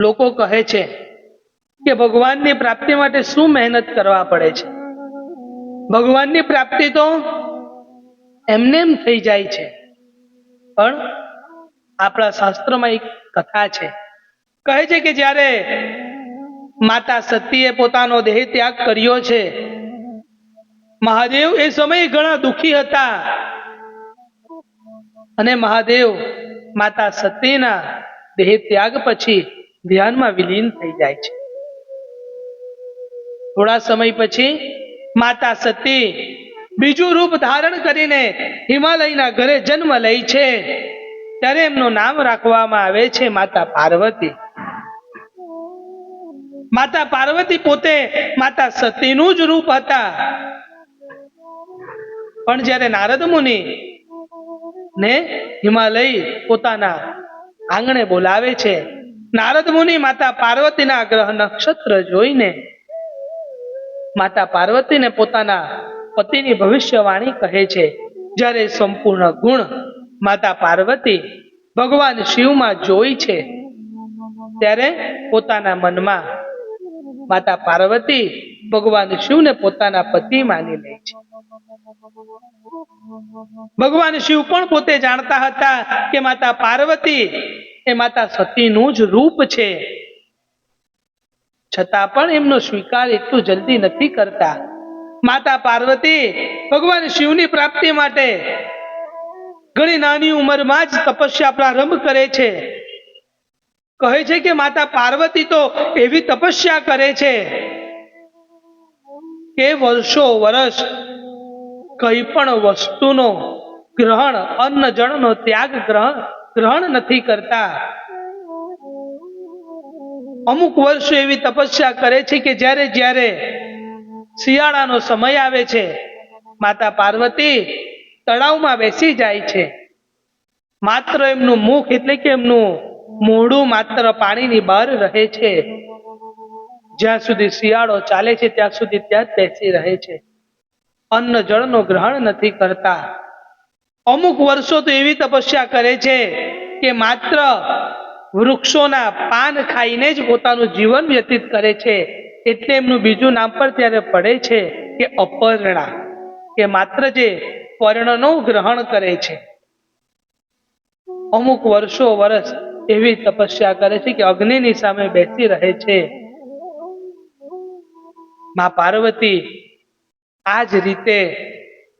લોકો કહે છે કે ભગવાનની પ્રાપ્તિ માટે શું મહેનત કરવા પડે છે? ભગવાનની પ્રાપ્તિ તો એમને એમ થઈ જાય છે. પણ આપણા શાસ્ત્રમાં એક કથા છે. કહે છે કે જ્યારે માતા સતીએ પોતાનો દેહ ત્યાગ કર્યો છે, મહાદેવ એ સમયે ઘણા દુખી હતા. અને મહાદેવ માતા સતીના દેહ ત્યાગ પછી ધ્યાનમાં વિલીન થઈ જાય છે. થોડા સમય પછી માતા સતી બીજું રૂપ ધારણ કરીને હિમાલયના ઘરે જન્મ લે છે. ત્યારે એમનું નામ રાખવામાં આવે છે માતા પાર્વતી. માતા પાર્વતી પોતે માતા સતીનું જ રૂપ હતા. પણ જ્યારે નારદ મુનિ ને હિમાલય પોતાના આંગણે બોલાવે છે નારદ મુનિ માતા પાર્વતીના ગ્રહ નક્ષત્ર જોઈને માતા પાર્વતીને પોતાના પતિની ભવિષ્યવાણી કહે છે. જ્યારે સંપૂર્ણ ગુણ માતા પાર્વતી ભગવાન શિવમાં જોઈ છે, ત્યારે પોતાના મનમાં માતા પાર્વતી ભગવાન શિવને પોતાના પતિ માની લે છે. ભગવાન શિવ પણ પોતે જાણતા હતા કે માતા પાર્વતી એ માતા સતીનું જ રૂપ છે. છતાં પણ એમનો સ્વીકાર એટલું જલ્દી નથી કરતા. માતા પાર્વતી, ભગવાન શિવની પ્રાપ્તિ માટે ઘણી નાની ઉંમરમાં જ તપસ્યા પ્રારંભ કરે છે. કહે છે કે માતા પાર્વતી તો એવી તપસ્યા કરે છે કે વર્ષો વર્ષ કઈ પણ વસ્તુનો ગ્રહણ અન્ન જળનો ત્યાગ ગ્રહણ ગ્રહણ નથી કરતા. અમુક વર્ષો એવી તપસ્યા કરે છે કે જ્યારે જ્યારે શિયાળાનો સમય આવે છે, માતા પાર્વતી તળાવમાં બેસી જાય છે. માત્ર એમનું મુખ એટલે કે એમનું મોઢું માત્ર પાણીની બહાર રહે છે. જ્યાં સુધી શિયાળો ચાલે છે, ત્યાં સુધી ત્યાં જ બેસી રહે છે. અન્ન જળનો ગ્રહણ નથી કરતા. અમુક વર્ષો તો એવી તપસ્યા કરે છે કે માત્ર વૃક્ષોના પાન ખાઈને જ પોતાનું જીવન વ્યતીત કરે છે. એટલે એમનું બીજું નામ પણ ત્યારે પડે છે કે અપર્ણા, કે માત્ર જે પર્ણનું ગ્રહણ કરે છે. અમુક વર્ષો વર્ષ એવી તપસ્યા કરે છે કે અગ્નિની સામે બેસી રહે છે. મા પાર્વતી આ જ રીતે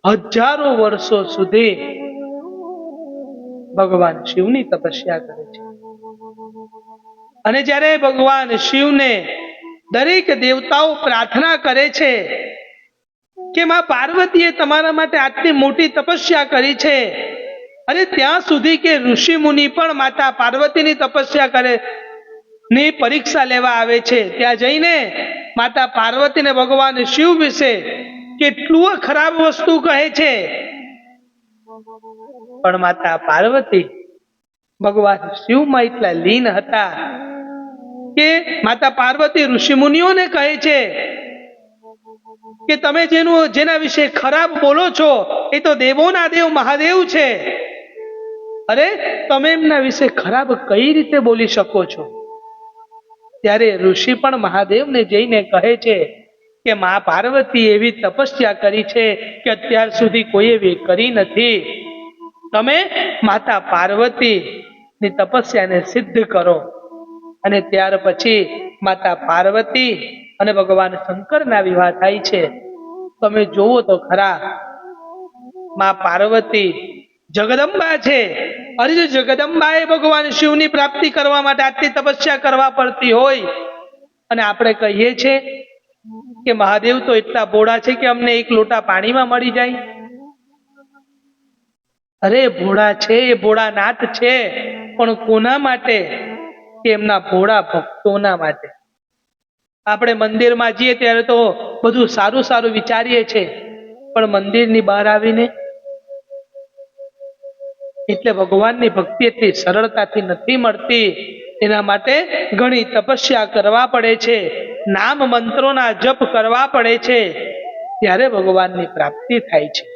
હજારો વર્ષો સુધી ભગવાન શિવની તપસ્યા કરે છે. અને જ્યારે ભગવાન શિવને દરેક દેવતાઓ પ્રાર્થના કરે છે કે માં પાર્વતીએ તમારા માટે આટલી મોટી તપસ્યા કરી છે, અને ત્યાં સુધી કે ઋષિ મુનિ પણ માતા પાર્વતીની તપસ્યા કરે, ની પરીક્ષા લેવા આવે છે. ત્યાં જઈને માતા પાર્વતીને ભગવાન શિવ વિશે કેટલું ખરાબ વસ્તુ કહે છે? પણ માતા પાર્વતી, ભગવાન શિવમાં એટલા લીન હતા કે માતા પાર્વતી ઋષિ મુનિઓને કહે છે કે તમે જેનું, જેના વિશે ખરાબ બોલો છો, એ તો દેવોના દેવ મહાદેવ છે. અરે, તમે એમના વિશે ખરાબ કઈ રીતે બોલી શકો છો? ત્યારે ઋષિ પણ મહાદેવને જઈને કહે છે કે મા પાર્વતી એવી તપસ્યા કરી છે કે અત્યાર સુધી કોઈ એવી કરી નથી. તમે માતા પાર્વતી ની તપસ્યાને સિદ્ધ કરો. અને ત્યાર પછી માતા પાર્વતી અને ભગવાન શંકરના વિવાહ થાય છે. તમે જોવો તો ખરા, મા પાર્વતી જગદંબા છે. અરે જો એ ભગવાન શિવની પ્રાપ્તિ કરવા માટે આટલી તપસ્યા કરવા પડતી હોય, અને આપણે કહીએ છીએ કે મહાદેવ તો એટલા ભોળા છે કે અમને એક લોટા પાણીમાં મળી જાય? અરે ભોળા છે એ ભોળાનાથ છે, પણ કોના માટે? એમના ભોળા ભક્તોના માટે. આપણે મંદિરમાં જઈએ ત્યારે તો બધું સારું સારું વિચારીએ છીએ પણ મંદિરની બહાર આવીને? એટલે ભગવાનની ભક્તિ એટલી સરળતાથી નથી મળતી. એના માટે ઘણી તપસ્યા કરવા પડે છે. નામ મંત્રોના જપ કરવા પડે છે ત્યારે ભગવાનની પ્રાપ્તિ થાય છે.